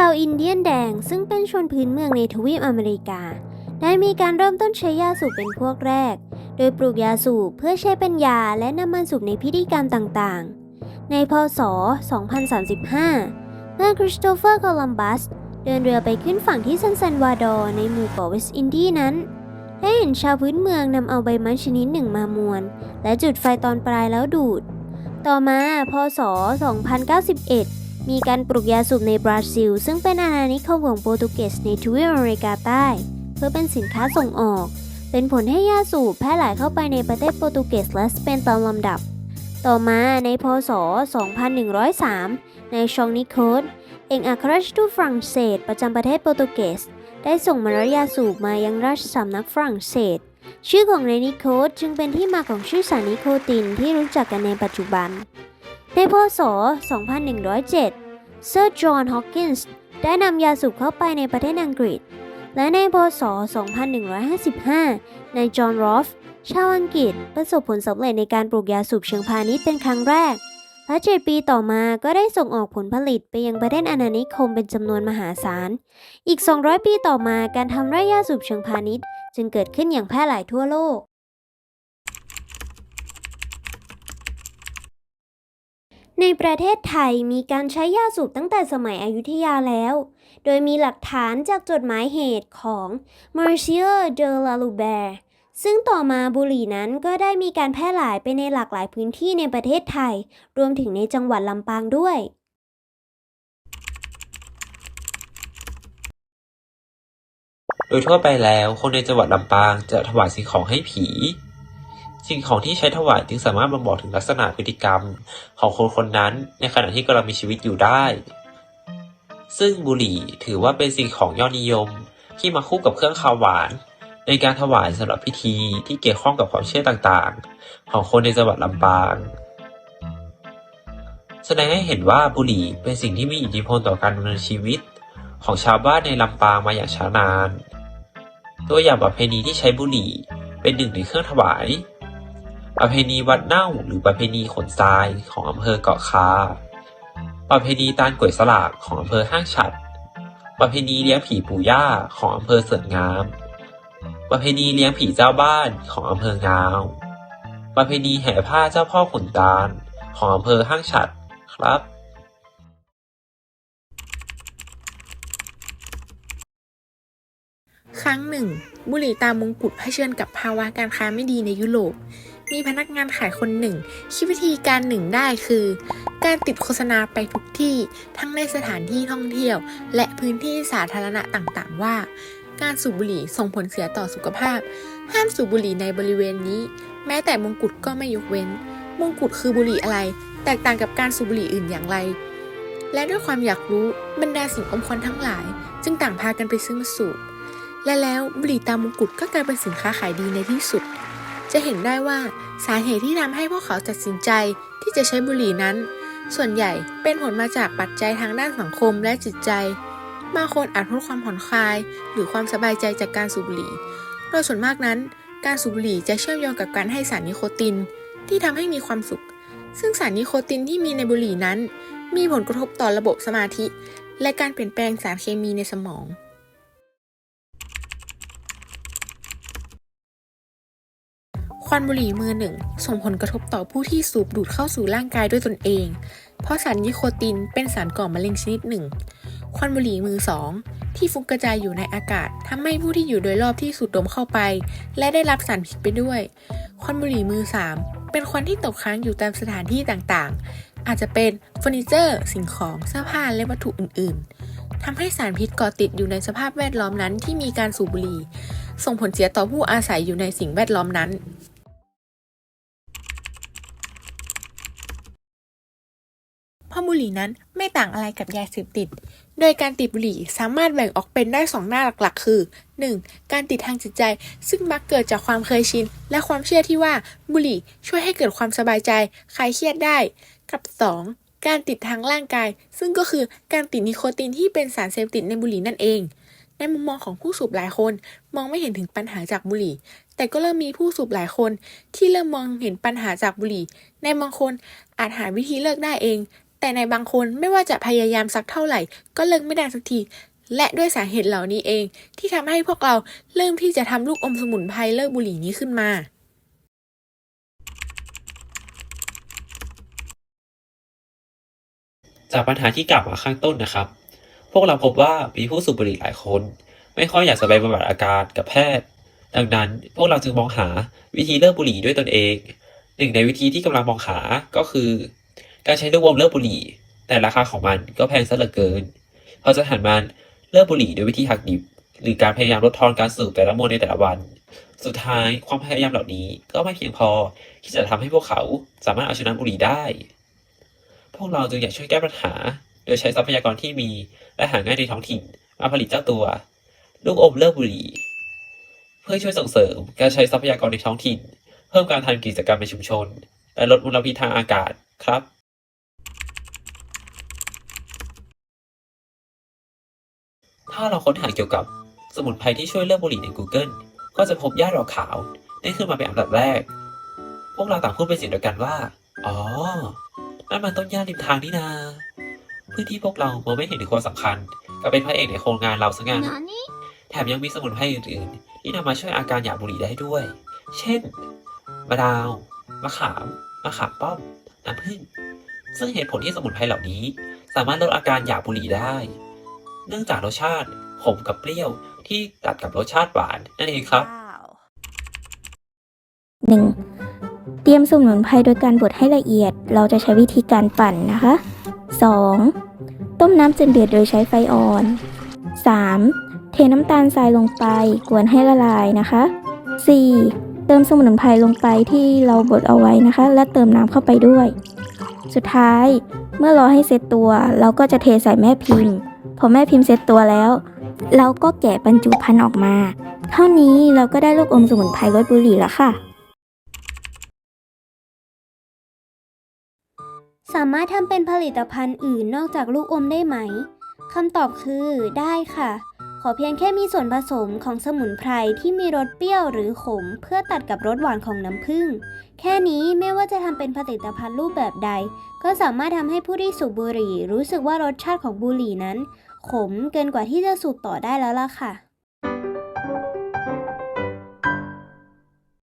ชาวอินเดียนแดงซึ่งเป็นชนพื้นเมืองในทวีปอเมริกา ได้มีการเริ่มต้นใช้ยาสูบเป็นพวกแรก โดยปลูกยาสูบเพื่อใช้เป็นยาและนำมาสูบในพิธีกรรมต่างๆ ในพศ 2035 เมื่อคริสโตเฟอร์โคลัมบัสเดินเรือไปขึ้นฝั่งที่ซันซันวาดอร์ในหมู่เกาะเวสต์อินดีนั้น ได้เห็นชาวพื้นเมืองนำเอาใบไม้ชนิดหนึ่งมามวน และจุดไฟตอนปลายแล้วดูด ต่อมาพศ 2091 มีการปลูกยาสูบในบราซิล ซึ่งเป็นอาณานิคมของโปรตุเกสในทวีปอเมริกาใต้ เพื่อเป็นสินค้าส่งออก เป็นผลให้ยาสูบแพร่หลายเข้าไปในประเทศโปรตุเกสและสเปนตามลำดับ ต่อมาในพศ 2103 ในชองนิโคสเอกอัครราชทูตฝรั่งเศส ประจำประเทศโปรตุเกส ได้ส่งมารยาสูบมายังราชสำนักฝรั่งเศส ชื่อของในนิโคสจึงเป็นที่มาของชื่อสารนิโคตินที่รู้จักกันในปัจจุบัน ในพศ 2107 เซอร์จอห์น ฮอว์กินส์ได้นำยาสูบเข้าไปในประเทศอังกฤษ และในพศ 2155 นายจอห์น รอฟ ชาวอังกฤษประสบผลสำเร็จในการปลูกยาสูบเชิงพาณิชย์เป็นครั้งแรก และเจ็ดปีต่อมาก็ได้ส่งออกผลผลิตไปยังประเทศอาณานิคมเป็นจำนวนมหาศาล อีก 200 ปีต่อมาการทำไร่ยาสูบเชิงพาณิชย์ จึงเกิดขึ้นอย่างแพร่หลายทั่วโลก ในประเทศไทยมีการใช้ยาสูบตั้งแต่สมัยอยุธยาแล้ว โดยมีหลักฐานจากจดหมายเหตุของ m a r c i e r de la l u b e r ซึ่งต่อมาบุหรี่นั้นก็ได้มีการแพร่หลายไปในหลากหลายพื้นที่ในประเทศไทย รวมถึงในจังหวัดลำปางด้วย โดยทั่วไปแล้วคนในจังหวัดลำปางจะถวายสิ่งของให้ผี สิ่งของที่ใช้ถวายจึงสามารถบ่งบอกถึงลักษณะพฤติกรรมของคนคนนั้น ในขณะที่กำลังมีชีวิตอยู่ได้ ซึ่งบุหรี่ถือว่าเป็นสิ่งของยอดนิยม ที่มาคู่กับเครื่องคาวหวาน ในการถวายสำหรับพิธีที่เกี่ยวข้องกับความเชื่อต่างๆ ของคนในจังหวัดลำปาง แสดงให้เห็นว่าบุหรี่เป็นสิ่งที่มีอิทธิพลต่อการดำเนินชีวิต ของชาวบ้านในลำปางมาอย่างช้านาน ตัวอย่างประเพณีที่ใช้บุหรี่เป็นหนึ่งในเครื่องถวาย ประเพณีวัดเน่าหรือประเพณีขนทรายของอำเภอเกาะคา ประเพณีตาลกล้วยสลากของอำเภอห้างฉัด ประเพณีเลี้ยงผีปู่ย่าของอำเภอเสริมงาม ประเพณีเลี้ยงผีเจ้าบ้านของอำเภองาว ประเพณีแห่ผ้าเจ้าพ่อขุนตาลของอำเภอห้างฉัดครับครั้งหนึ่ง บุหรี่ตามงกุฎเผชิญกับภาวะการค้าไม่ดีในยุโรป มีพนักงานขายคนหนึ่งคิดวิธีการหนึ่งได้คือ การติดโฆษณาไปทุกที่ทั้งในสถานที่ท่องเที่ยว และพื้นที่สาธารณะต่างๆ ว่า การสูบบุหรี่ส่งผลเสียต่อสุขภาพ ห้ามสูบบุหรี่ในบริเวณนี้ แม้แต่มงกุฎก็ไม่ยกเว้น มงกุฎคือบุหรี่อะไร แตกต่างกับการสูบบุหรี่อื่นอย่างไร และด้วยความอยากรู้บรรดาสิ่งอมควันทั้งหลาย จึงต่างพากันไปซื้อมาสูบและแล้วบุหรี่ตามมงกุฎก็กลายเป็นสินค้าขายดีในที่สุด จะเห็นได้ว่าสาเหตุที่ทำให้พวกเขาตัดสินใจที่จะใช้บุหรี่นั้น ส่วนใหญ่เป็นผลมาจากปัจจัยทางด้านสังคมและจิตใจ บางคนอาจพบความผ่อนคลาย หรือความสบายใจจากการสูบบุหรี่ โดยส่วนมากนั้น การสูบบุหรี่จะเชื่อมโยงกับการให้สารนิโคติน ที่ทำให้มีความสุข ซึ่งสารนิโคตินที่มีในบุหรี่นั้น มีผลกระทบต่อระบบสมาธิ และการเปลี่ยนแปลงสารเคมีในสมอง ค วันบุหรี่มือหนึ่ง ส่งผลกระทบต่อผู้ที่สูบดูดเข้าสู่ร่างกายด้วยตนเอง เพราะสารนิโคตินเป็นสารก่อมะเร็งชนิดหนึ่ง ควันบุหรี่มือสองที่ฟุ้งกระจายอยู่ในอากาศทำให้ผู้ที่อยู่โดยรอบที่สูดดมเข้าไป และได้รับสารพิษไปด้วย ควันบุหรี่มือสามเป็นควันที่ตกค้างอยู่ตามสถานที่ต่างๆ อาจจะเป็นเฟอร์นิเจอร์ สิ่งของเสื้อผ้าและวัตถุอื่นๆทำให้สารพิษก่อติดอยู่ในสภาพแวดล้อมนั้นที่มีการสูบบุหรี่ ส่งผลเสียต่อผู้อาศัยอยู่ในสิ่งแวดล้อมนั้น เพราะบุ หรี่นั้นไม่ต่างอะไรกับยาเสพติด โดยการติดบุหรี่สามารถแบ่งออกเป็นได้สองหน้าหลักๆ คือ 1. การติดทางจิตใจ ซึ่งมักเกิดจากความเคยชิน และความเชื่อที่ว่าบุหรี่ช่วยให้เกิดความสบายใจคลายเครียดได้ กับ 2. การติดทางร่างกาย ซึ่งก็คือการติดนิโคตินที่เป็นสารเสพติดในบุหรี่นั่นเองในมุมมองของผู้สูบหลายคน มองไม่เห็นถึงปัญหาจากบุหรี่ แต่ก็เริ่มมีผู้สูบหลายคน ที่เริ่มมองเห็นปัญหาจากบุหรี่ ในบางคนอาจหาวิธีเลิกได้เอง แต่ในบางคนไม่ว่าจะพยายามสักเท่าไหร่ ก็เลิกไม่ได้สักที และด้วยสาเหตุเหล่านี้เอง ที่ทำให้พวกเราเริ่มที่จะทำลูกอมสมุนไพรเลิกบุหรี่นี้ขึ้นมาจากปัญหาที่กล่าวมาข้างต้นนะครับ พวกเราพบว่ามีผู้สูบบุหรี่หลายคน ไม่ค่อยอยากจะไปบำบัดอาการกับแพทย์ ดังนั้นพวกเราจึงมองหาวิธีเลิกบุหรี่ด้วยตนเอง หนึ่งในวิธีที่กำลังมองหาก็คือ การใช้ลูกอมเลิกบุหรี่ แต่ราคาของมันก็แพงซะเหลือเกินเราจะหันมาเลิกบุหรี่ด้วยวิธีหักดิบ หรือการพยายามลดทอนการสูบแต่ละมวลในแต่ละวัน สุดท้ายความพยายามเหล่านี้ก็ไม่เพียงพอที่จะทำให้พวกเขาสามารถเอาชนะบุหรี่ได้ พวกเราจึงอยากช่วยแก้ปัญหา โดยใช้ทรัพยากรที่มีและหาง่ายในท้องถิ่นมาผลิตเจ้าตัว ลูกอมเลิกบุหรี่ เพื่อช่วยส่งเสริมการใช้ทรัพยากรในท้องถิ่น เพิ่มการทำกิจกรรมในชุมชน และลดมลพิษทางอากาศครับ ถ้าเราค้นหาเกี่ยวกับสมุนไพรที่ช่วยเลิกบุหรี่ใน Google ก็จะพบหญ้าดอกขาวได้ขึ้นมาเป็นอันดับแรก พวกเราต่างพูดเป็นเสียงเดียวกันว่า อ๋อ นั่นมันต้นหญ้าริมทางนี่นาเพื่อที่พวกเรามองไม่เห็นถึงความสำคัญกับเป็นพระเอกในโครงงานเราซะงั้นแถมยังมีสมุนไพรอื่นๆ ที่นำมาช่วยอาการอยากบุหรี่ได้ด้วย เช่นมะนาวมะขามมะขามป้อมน้ำผึ้งซึ่งเหตุผลที่สมุนไพรเหล่านี้ สามารถลดอาการอยากบุหรี่ได้ เนื่องจากรสชาติขมกับเปรี้ยวที่ตัดกับรสชาติหวานนั่นเองครับ 1. เตรียมสมุนไพรโดยการบดให้ละเอียด เราจะใช้วิธีการปั่นนะคะ 2. ต้มน้ำจนเดือดโดยใช้ไฟอ่อน 3. เทน้ำตาลทรายลงไปกวนให้ละลายนะคะ 4. เติมสมุนไพรลงไปที่เราบดเอาไว้นะคะ และเติมน้ำเข้าไปด้วย สุดท้ายเมื่อรอให้เซตตัว เราก็จะเทใส่แม่พิมพ์ พอแม่พิมพ์เซตตัวแล้ว เราก็แกะบรรจุภัณฑ์ออกมา เท่านี้เราก็ได้ลูกอมสมุนไพรลดบุหรี่แล้วค่ะ สามารถทำเป็นผลิตภัณฑ์อื่นนอกจากลูกอมได้ไหมคำตอบคือได้ค่ะ ขอเพียงแค่มีส่วนผสมของสมุนไพรที่มีรสเปรี้ยวหรือขม เพื่อตัดกับรสหวานของน้ำผึ้ง แค่นี้ไม่ว่าจะทำเป็นผลิตภัณฑ์รูปแบบใด ก็สามารถทำให้ผู้ที่สูบบุหรี่รู้สึกว่ารสชาติของบุหรี่นั้น ขมเกินกว่าที่จะสูบต่อได้แล้วล่ะค่ะ